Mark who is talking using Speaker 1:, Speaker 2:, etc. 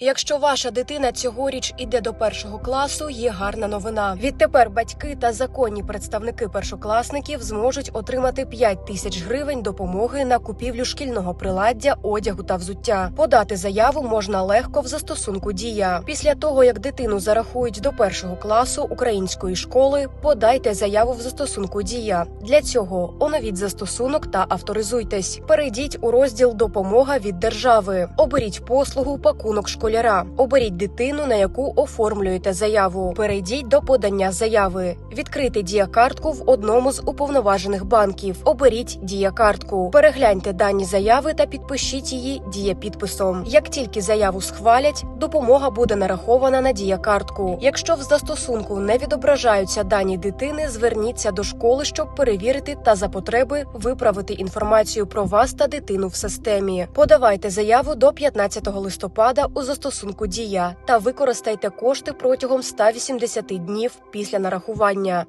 Speaker 1: Якщо ваша дитина цьогоріч іде до першого класу, є гарна новина. Відтепер батьки та законні представники першокласників зможуть отримати 5 тисяч гривень допомоги на купівлю шкільного приладдя, одягу та взуття. Подати заяву можна легко в застосунку Дія. Після того як дитину зарахують до першого класу української школи, подайте заяву в застосунку Дія. Для цього оновіть застосунок та авторизуйтесь. Перейдіть у розділ Допомога від держави. Оберіть послугу пакунок школяра. Оберіть дитину, на яку оформлюєте заяву. Перейдіть до подання заяви. Відкрийте діякартку в одному з уповноважених банків. Оберіть діякартку. Перегляньте дані заяви та підпишіть її дієпідписом. Як тільки заяву схвалять, допомога буде нарахована на діякартку. Якщо в застосунку не відображаються дані дитини, зверніться до школи, щоб перевірити та за потреби виправити інформацію про вас та дитину в системі. Подавайте заяву до 15 листопада у застосунку Дія та використайте кошти протягом 180 днів після нарахування.